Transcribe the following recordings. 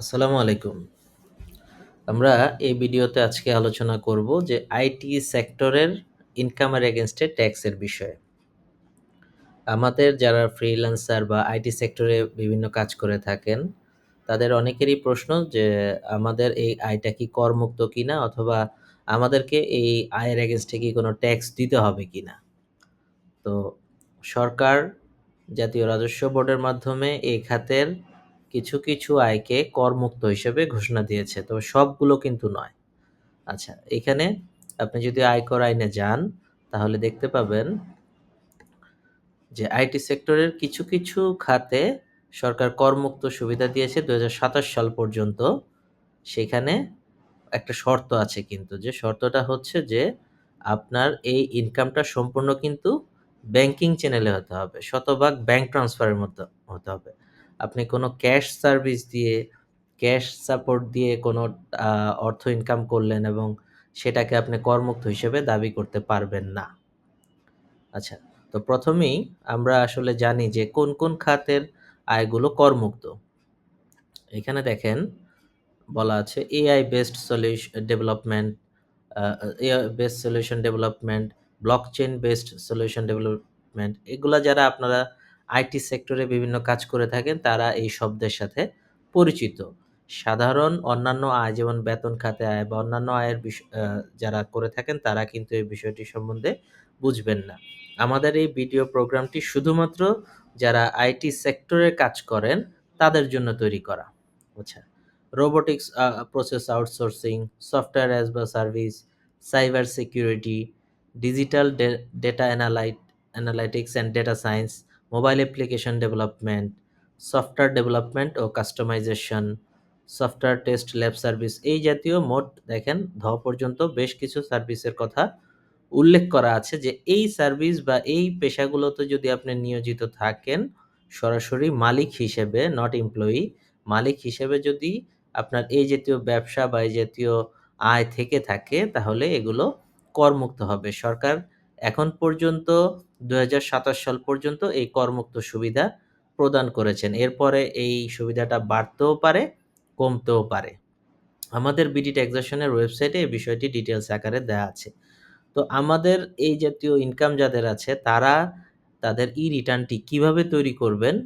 আসসালামু আলাইকুম। আমরা এই ভিডিওতে আজকে আলোচনা করব যে আইটি সেক্টরের ইনকামের এগেইনস্ট এ ট্যাক্সের বিষয়ে। আমাদের যারা ফ্রিল্যান্সার বা আইটি সেক্টরে বিভিন্ন কাজ করে থাকেন, তাদের অনেকেরই প্রশ্ন যে আমাদের এই আয়টা কি করমুক্ত কিনা অথবা আমাদেরকে এই আয়ের এগেইনস্ট এ কি কোনো ট্যাক্স দিতে হবে কিনা? তো সরকার জাতীয় রাজস্ব বোর্ডের মাধ্যমে এই খাতের কিছু, কিছু আয়কে করমুক্ত হিসেবে ঘোষণা দিয়েছে। তবে সবগুলো কিন্তু নয়। আচ্ছা, এখানে আপনি যদি আয়কর আইনে যান, তাহলে দেখতে পাবেন যে আইটি সেক্টরের কিছু, কিছু খাতে সরকার করমুক্ত সুবিধা দিয়েছে ২০২৭ সাল পর্যন্ত। সেখানে একটা শর্ত আছে কিন্তু যে শর্তটা হচ্ছে যে আপনার এই ইনকামটা সম্পূর্ণ কিন্তু ব্যাংকিং চ্যানেলে হতে হবে। শতভাগ ব্যাংক ট্রান্সফারের মতো হতে হবে। আপনি কোনো ক্যাশ সার্ভিস দিয়ে, ক্যাশ সাপোর্ট দিয়ে কোনো অর্থ ইনকাম করলেন এবং সেটাকে আপনি করমুক্ত হিসেবে দাবি করতে পারবেন না। আচ্ছা, তো প্রথমেই আমরা আসলে জানি যে কোন, কোন খাতের আয়গুলো করমুক্ত। এখানে দেখেন বলা আছে AI based solution development, AI based solution development, blockchain based solution development এগুলা যারা আপনারা আইটি সেক্টরে বিভিন্ন কাজ করে থাকেন তারা এই শব্দের সাথে পরিচিত। সাধারণ অন্যান্য আয় যেমন বেতন খাতে আয় বা অন্যান্য আয়ের যারা করে থাকেন তারা কিন্তু এই বিষয়টি সম্বন্ধে বুঝবেন না। আমাদের এই ভিডিও প্রোগ্রামটি শুধুমাত্র যারা আইটি সেক্টরে কাজ করেন তাদের জন্য তৈরি করা। আচ্ছা, robotics process outsourcing, software as বা service, cyber security, digital data অ্যানালাইট analytics and data science, mobile application development, software development O customization, software test lab service এই জাতীয় মোট দেখেন ধ পর্যন্ত বেশ কিছু সার্ভিসের কথা উল্লেখ করা আছে যে এই সার্ভিস বা এই পেশাগুলোতে যদি আপনি নিয়োজিত থাকেন সরাসরি মালিক হিসেবে নট এমপ্লয়ি মালিক হিসেবে যদি আপনার এই জাতীয় ব্যবসা বা এই জাতীয় আয় থেকে থাকে তাহলে এগুলো করমুক্ত হবে। সরকার এখন পর্যন্ত ২০২৭ সাল পর্যন্ত এই করমুক্ত সুবিধা প্রদান করেছেন। এরপরে এই সুবিধাটা বাড়তেও পারে, কমতেও পারে। আমাদের বিডি ট্যাক্সেশনের ওয়েবসাইটে এই বিষয়টি ডিটেলস আকারে দেওয়া আছে। তো আমাদের এই জাতীয় ইনকাম যাদের আছে তারা তাদের ই রিটার্নটি কীভাবে তৈরি করবেন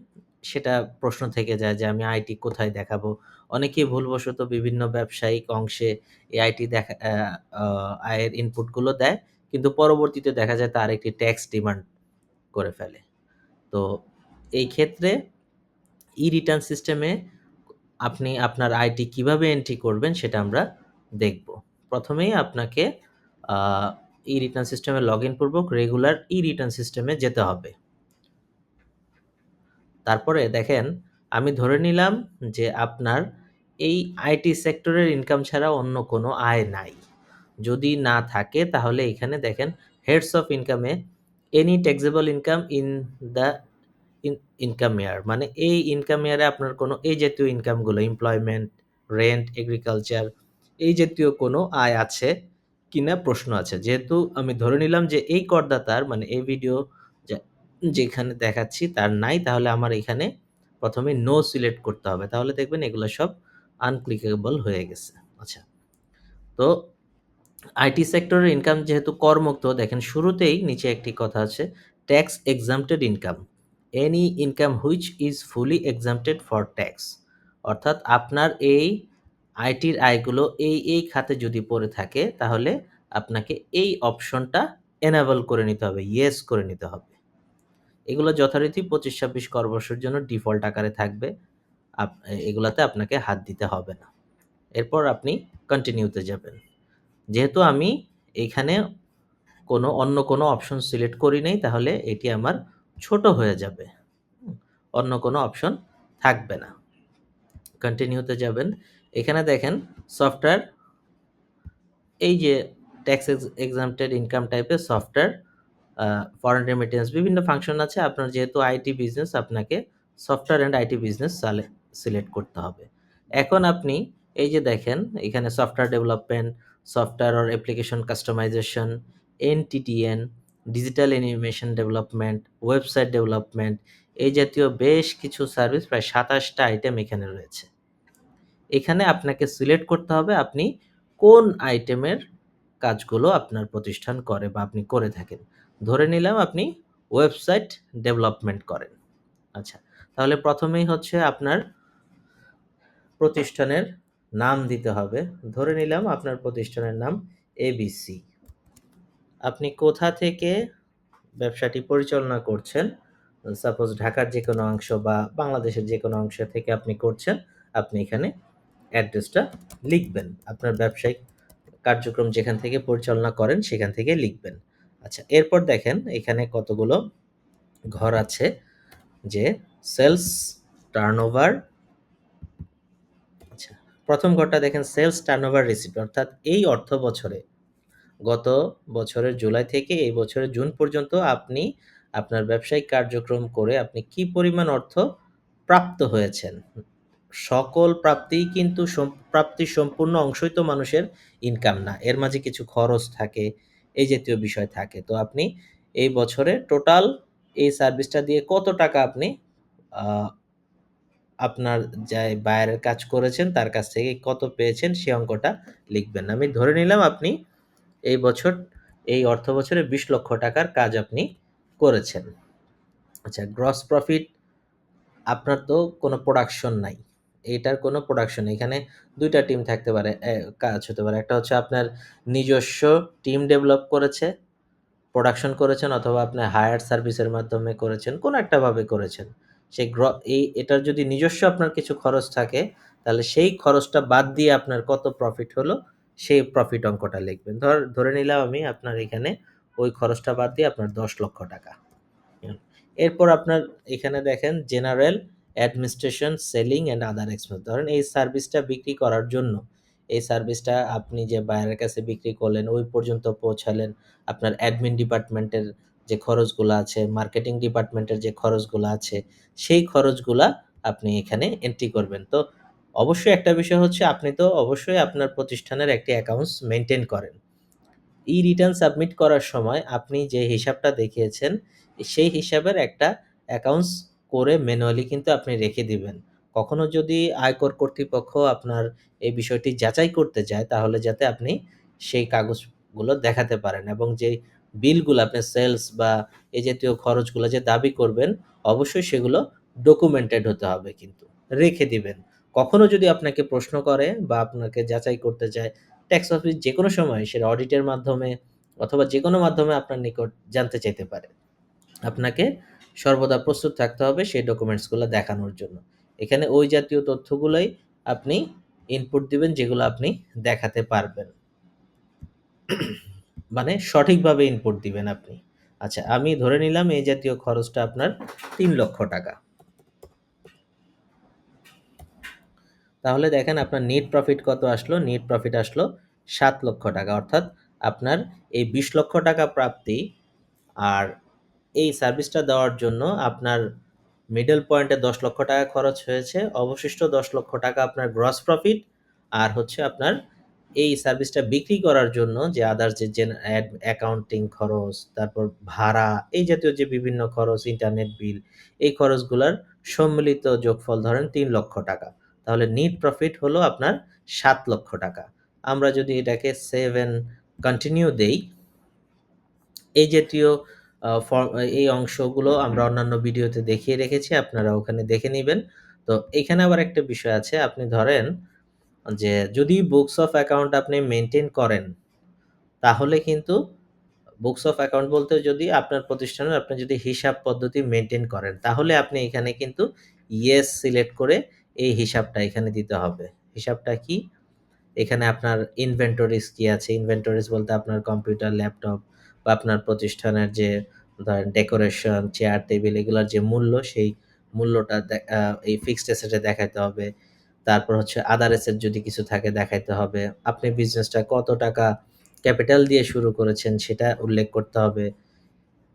সেটা প্রশ্ন থেকে যায় যে আমি আইটি কোথায় দেখাবো? অনেকেই ভুলবশত বিভিন্ন ব্যবসায়িক অংশে এই আইটি দেখা আয়ের ইনপুটগুলো দেয়। কিন্তু পরবর্তীতে দেখা যায় তার একটি ট্যাক্স ডিমান্ড করে ফেলে। তো এই ক্ষেত্রে ই রিটার্ন সিস্টেমে আপনি আপনার আইটি কীভাবে এন্ট্রি করবেন সেটা আমরা দেখব। প্রথমেই আপনাকে ই রিটার্ন সিস্টেমে লগইন পূর্বক রেগুলার ই রিটার্ন সিস্টেমে যেতে হবে। তারপরে দেখেন, আমি ধরে নিলাম যে আপনার এই আইটি সেক্টরের ইনকাম ছাড়া অন্য কোনো আয় নাই। যদি না থাকে তাহলে এখানে দেখেন heads of ইনকামে any taxable income in the income year মানে এই ইনকাম ইয়ারে আপনার কোনো এই জাতীয় ইনকামগুলো এমপ্লয়মেন্ট, রেন্ট, এগ্রিকালচার এই জাতীয় কোনো আয় আছে কিনা প্রশ্ন আছে। যেহেতু আমি ধরে নিলাম যে এই করদাতার মানে এই ভিডিও যেখানে দেখাচ্ছি তার নাই তাহলে আমার এখানে প্রথমে নো সিলেক্ট করতে হবে। তাহলে দেখবেন এগুলো সব আনক্লিকেবল হয়ে গেছে। আচ্ছা। তো আইটি সেক্টরের ইনকাম যেহেতু করমুক্ত দেখেন শুরুতেই নিচে একটি কথা আছে tax exempted income. Any income which is fully exempted for tax. অর্থাৎ আপনার এই আইটির আয়গুলো এই, এই খাতে যদি পড়ে থাকে তাহলে আপনাকে এই অপশনটা এনেবল করে নিতে হবে, ইয়েস করে নিতে হবে। এগুলো যথারীতি ২৫-২৬ কর্মবর্ষের জন্য ডিফল্ট আকারে থাকবে। এগুলাতে আপনাকে হাত দিতে হবে না। এরপর আপনি কন্টিনিউতে যাবেন। যেহেতু আমি এখানে কোনো অন্য কোনো অপশন সিলেক্ট করি নাই তাহলে এটি আমার ছোট হয়ে যাবে। অন্য কোনো অপশন থাকবে না। কন্টিনিউতে যাবেন। এখানে দেখেন সফটওয়্যার এই যে ট্যাক্স এক্সামটেড ইনকাম টাইপের সফটওয়্যার ফরেন রেমিটেন্স বিভিন্ন ফাংশন আছে। আপনার যেহেতু আইটি বিজনেস আপনাকে সফটওয়্যার অ্যান্ড আইটি বিজনেস সালে সিলেক্ট করতে হবে। এখন আপনি এই যে দেখেন এখানে software development, software or application customization, NTTN, digital animation development, website development এই জাতীয় বেশ কিছু সার্ভিস প্রায় সাতাশটা আইটেম এখানে রয়েছে। এখানে আপনাকে সিলেক্ট করতে হবে আপনি কোন আইটেমের কাজগুলো আপনার প্রতিষ্ঠান করে বা আপনি করে থাকেন ধরে নিলাম আপনি ওয়েবসাইট ডেভেলপমেন্ট করেন আচ্ছা তাহলে প্রথমেই হচ্ছে আপনার প্রতিষ্ঠানের নাম দিতে হবে। ধরে নিলাম আপনার প্রতিষ্ঠানের নাম এবিসি আপনি কোথা থেকে ব্যবসাটি পরিচালনা করছেন? সাপোজ ঢাকার যে কোনো অংশ বা বাংলাদেশের যে কোনো অংশ থেকে আপনি করছেন, আপনি এখানে অ্যাড্রেসটা লিখবেন। আপনার ব্যবসায়িক কার্যক্রম যেখান থেকে পরিচালনা করেন, সেখান থেকে লিখবেন। আচ্ছা এরপর দেখেন এখানে কতগুলো ঘর আছে যে সেলস টার্নওভার প্রথম ঘরটা দেখেন সেলস টার্নওভার রিসিপ্ট অর্থাৎ এই অর্থ বছরে। গত বছরের জুলাই থেকে এই বছরের জুন পর্যন্ত আপনি আপনার ব্যবসায়িক কার্যক্রম করে আপনি কি পরিমাণ অর্থ প্রাপ্ত হয়েছেন? সকল প্রাপ্তিই কিন্তু প্রাপ্তির সম্পূর্ণ অংশই তো মানুষের ইনকাম না। এর মাঝে কিছু খরচ থাকে, এই জাতীয় বিষয় থাকে। তো আপনি এই বছরে টোটাল এই সার্ভিসটা দিয়ে কত টাকা আপনি আপনার যাই বাইরের কাজ করেছেন, তার কাছ থেকে কত পেয়েছেন, সে অঙ্কটা লিখবেন। আমি ধরে নিলাম আপনি এই বছর, এই অর্থ বছরে বিশ লক্ষ টাকার কাজ আপনি করেছেন। আচ্ছা গ্রস প্রফিট আপনার তো কোনো প্রোডাকশন নাই। এইটার কোনো প্রোডাকশন এখানে দুইটা টিম থাকতে পারে কাজ হতে পারে। একটা হচ্ছে আপনার নিজস্ব টিম ডেভেলপ করেছে প্রোডাকশন করেছেন অথবা আপনি হায়ার সার্ভিসের মাধ্যমে করেছেন, কোনো একটা ভাবে করেছেন। সেই গ্র, এই, এটার যদি নিজস্ব আপনার কিছু খরচ থাকে, তাহলে সেই খরচটা বাদ দিয়ে আপনার কত প্রফিট হলো, সেই প্রফিট অঙ্কটা লিখবেন। ধর, ধরে নিলাম আমি আপনার এখানে ওই খরচটা বাদ দিয়ে আপনার দশ লক্ষ টাকা। এরপর আপনার এখানে দেখেন general administration selling and other expense ধরেন এই সার্ভিসটা বিক্রি করার জন্য, এই সার্ভিসটা আপনি যে বাইরের কাছে বিক্রি করলেন, ওই পর্যন্ত পৌঁছালেন, আপনার অ্যাডমিন ডিপার্টমেন্টের যে খরচগুলো আছে মার্কেটিং ডিপার্টমেন্টের যে খরচগুলো আছে, সেই খরচগুলা আপনি এখানে এন্ট্রি করবেন। তো অবশ্যই একটা বিষয় হচ্ছে, আপনি তো অবশ্যই আপনার প্রতিষ্ঠানের একটি অ্যাকাউন্টস মেনটেন করেন। ই রিটার্ন সাবমিট করার সময় আপনি যে হিসাবটা দেখিয়েছেন, সেই হিসাবের একটা অ্যাকাউন্টস করে ম্যানুয়ালি কিন্তু আপনি রেখে দিবেন। কখনো যদি আয়কর কর্তৃপক্ষ আপনার এই বিষয়টি যাচাই করতে যায় তাহলে যাতে আপনি সেই কাগজগুলো দেখাতে পারেন এবং যে বিলগুলো আপনি সেলস বা এই জাতীয় খরচগুলো যে দাবি করবেন, অবশ্যই সেগুলো ডকুমেন্টেড হতে হবে কিন্তু। রেখে দিবেন। কখনো যদি আপনাকে প্রশ্ন করে বা আপনাকে যাচাই করতে চায় ট্যাক্স অফিস যে কোনো সময় সেটা অডিটের মাধ্যমে অথবা যে কোনো মাধ্যমে আপনার নিকট জানতে চাইতে পারে। আপনাকে সর্বদা প্রস্তুত থাকতে হবে সেই ডকুমেন্টসগুলো দেখানোর জন্য। এখানে ওই জাতীয় তথ্যগুলোই আপনি ইনপুট দিবেন, যেগুলো আপনি দেখাতে পারবেন। মানে সঠিকভাবে ইনপুট দিবেন আপনি। আচ্ছা আমি ধরে নিলাম এই জাতীয় খরচটা আপনার তিন লক্ষ টাকা। তাহলে দেখেন আপনার নেট প্রফিট কত আসলো? নেট প্রফিট আসলো সাত লক্ষ টাকা। অর্থাৎ আপনার এই বিশ লক্ষ টাকা প্রাপ্তি আর এই সার্ভিসটা দেওয়ার জন্য আপনার মিডল পয়েন্টে দশ লক্ষ টাকা খরচ হয়েছে। অবশিষ্ট দশ লক্ষ টাকা আপনার গ্রস প্রফিট আর হচ্ছে আপনার এই সার্ভিসটা বিক্রি করার জন্য যে আদার্স যে অ্যাকাউন্টিং খরচ, তারপর ভাড়া, এই জাতীয় যে বিভিন্ন খরচ ইন্টারনেট বিল এই খরচগুলোর সম্মিলিত যোগফল ধরেন তিন লক্ষ টাকা। তাহলে নিট প্রফিট হলো আপনার সাত লক্ষ টাকা। আমরা যদি এটাকে সেভেন কন্টিনিউ দেই, এই জাতীয় এই অংশগুলো আমরা অন্যান্য ভিডিওতে দেখিয়ে রেখেছি, আপনারা ওখানে দেখে নেবেন। তো এখানে আবার একটা বিষয় আছে, আপনি ধরেন যে যদি বুকস অফ অ্যাকাউন্ট আপনি মেনটেন করেন, তাহলে কিন্তু বুকস অফ অ্যাকাউন্ট বলতে যদি আপনার প্রতিষ্ঠানের আপনি যদি হিসাব পদ্ধতি মেনটেন করেন, তাহলে আপনি এখানে কিন্তু ইয়েস সিলেক্ট করে এই হিসাবটা এখানে দিতে হবে। হিসাবটা কি? এখানে আপনার ইনভেন্টরিজ কি আছে? ইনভেন্টরিজ বলতে আপনার কম্পিউটার ল্যাপটপ বা আপনার প্রতিষ্ঠানের যে ধরেন ডেকোরেশন চেয়ার টেবিল এগুলোর যে মূল্য, সেই মূল্যটা এই ফিক্সড অ্যাসেটে দেখাতে হবে। তারপর হচ্ছে আদার অ্যাসেট যদি কিছু থাকে দেখাইতে হবে। আপনি বিজনেসটা কত টাকা ক্যাপিটাল দিয়ে শুরু করেছেন সেটা উল্লেখ করতে হবে।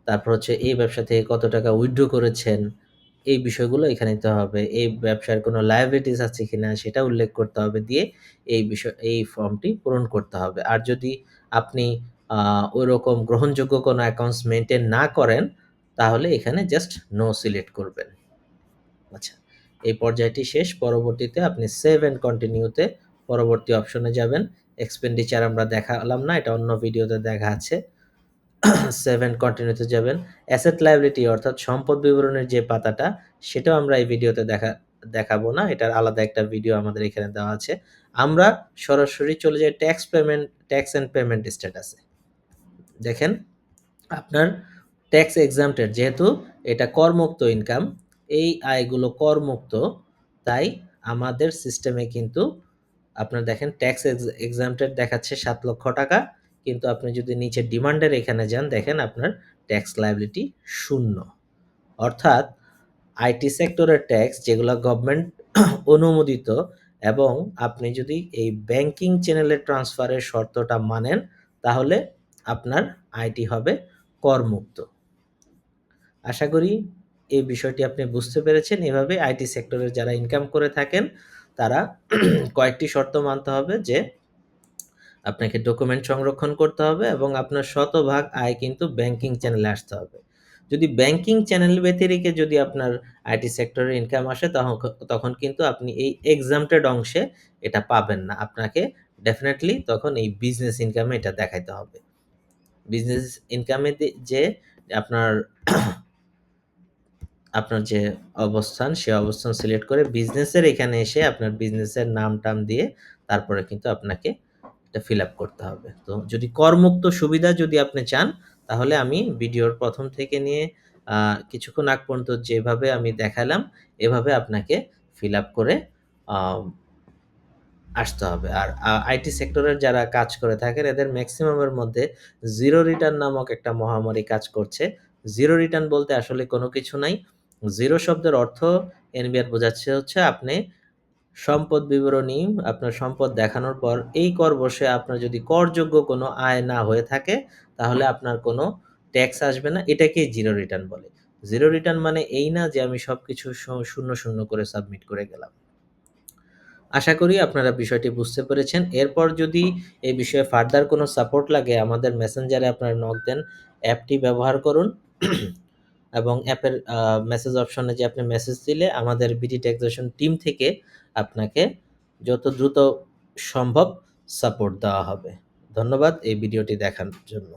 তারপর হচ্ছে এই ব্যবসা থেকে কত টাকা উইথড্র করেছেন, এই বিষয়গুলো এখানে দিতে হবে। এই ব্যবসার কোনো লায়াবিলিটিস আছে কিনা সেটা উল্লেখ করতে হবে দিয়ে এই বিষয়, এই ফর্মটি পূরণ করতে হবে। আর যদি আপনি ওই রকম গ্রহণযোগ্য কোনো অ্যাকাউন্টস মেনটেন না করেন, তাহলে এখানে জাস্ট নো সিলেক্ট করবেন। আচ্ছা। এই পর্যায়টি শেষ। পরবর্তীতে আপনি সেভ অ্যান্ড কন্টিনিউতে পরবর্তী অপশনে যাবেন। এক্সপেন্ডিচার আমরা দেখালাম না, এটা অন্য ভিডিওতে দেখা আছে। সেভ অ্যান্ড কন্টিনিউতে যাবেন। অ্যাসেট লাইবিলিটি অর্থাৎ সম্পদ বিবরণের যে পাতাটা, সেটাও আমরা এই ভিডিওতে দেখা, দেখাবো না। এটার আলাদা একটা ভিডিও আমাদের এখানে দেওয়া আছে। আমরা সরাসরি চলে যাই tax payment tax and payment স্ট্যাটাসে দেখেন, আপনার ট্যাক্স এক্সামটেড যেহেতু এটা করমুক্ত ইনকাম এই আয়গুলো করমুক্ত, তাই আমাদের সিস্টেমে কিন্তু আপনার দেখেন ট্যাক্স এক্সামটেড দেখাচ্ছে সাত লক্ষ টাকা, কিন্তু আপনি যদি নিচে ডিমান্ডের এখানে যান, দেখেন আপনার ট্যাক্স লাইবিলিটি শূন্য। অর্থাৎ আইটি সেক্টরের ট্যাক্স যেগুলো গভর্নমেন্ট অনুমোদিত এবং আপনি যদি এই ব্যাংকিং চ্যানেলের ট্রান্সফারের শর্তটা মানেন, তাহলে আপনার আইটি হবে করমুক্ত। আশা করি এই বিষয়টি আপনি বুঝতে পেরেছেন। এভাবে আইটি সেক্টরে যারা ইনকাম করে থাকেন, তারা কয়েকটি শর্ত মানতে হবে যে আপনাকে ডকুমেন্ট সংরক্ষণ করতে হবে এবং আপনার শতভাগ আয় কিন্তু ব্যাংকিং চ্যানেলে আসতে হবে। যদি ব্যাংকিং চ্যানেল ব্যতিরিকে যদি আপনার আইটি সেক্টরে ইনকাম আসে তখন তখন কিন্তু আপনি এই এক্সামটেড অংশে এটা পাবেন না। আপনাকে ডেফিনেটলি তখন এই বিজনেস ইনকামে এটা দেখাইতে হবে। বিজনেস ইনকামে যে আপনার আপনার যে অবস্থান, সে অবস্থান সিলেক্ট করে বিজনেসের এখানে এসে আপনার বিজনেসের নাম টাম দিয়ে তারপরে কিন্তু আপনাকে এটা ফিল আপ করতে হবে। তো যদি করমুক্ত সুবিধা যদি আপনি চান, তাহলে আমি ভিডিওর প্রথম থেকে নিয়ে কিছুক্ষণ আগ পর্যন্ত যেভাবে আমি দেখালাম, এভাবে আপনাকে ফিল আপ করে আসতে হবে। আর আইটি সেক্টরের যারা কাজ করে থাকেন, এদের ম্যাক্সিমামের মধ্যে জিরো রিটার্ন নামক একটা মহামারী কাজ করছে। জিরো রিটার্ন বলতে আসলে কোনো কিছু নাই। জিরো শব্দের অর্থ এনবিআর বোঝাচ্ছে হচ্ছে আপনি সম্পদ বিবরণী, আপনার সম্পদ দেখানোর পর এই কর বসে আপনার যদি করযোগ্য কোনো আয় না হয়ে থাকে, তাহলে আপনার কোনো ট্যাক্স আসবে না। এটাকেই জিরো রিটার্ন বলে। জিরো রিটার্ন মানে এই না যে আমি সব কিছু শূন্য শূন্য করে সাবমিট করে গেলাম। আশা করি আপনারা বিষয়টি বুঝতে পেরেছেন। এরপর যদি এই বিষয়ে ফার্দার কোনো সাপোর্ট লাগে, আমাদের মেসেঞ্জারে আপনারা নক দেন, অ্যাপটি ব্যবহার করুন। এবং অ্যাপের মেসেজ অপশনে যে আপনি মেসেজ দিলে আমাদের বিডি ট্যাক্সেশন টিম থেকে আপনাকে যত দ্রুত সম্ভব সাপোর্ট দেওয়া হবে। ধন্যবাদ এই ভিডিওটি দেখার জন্য।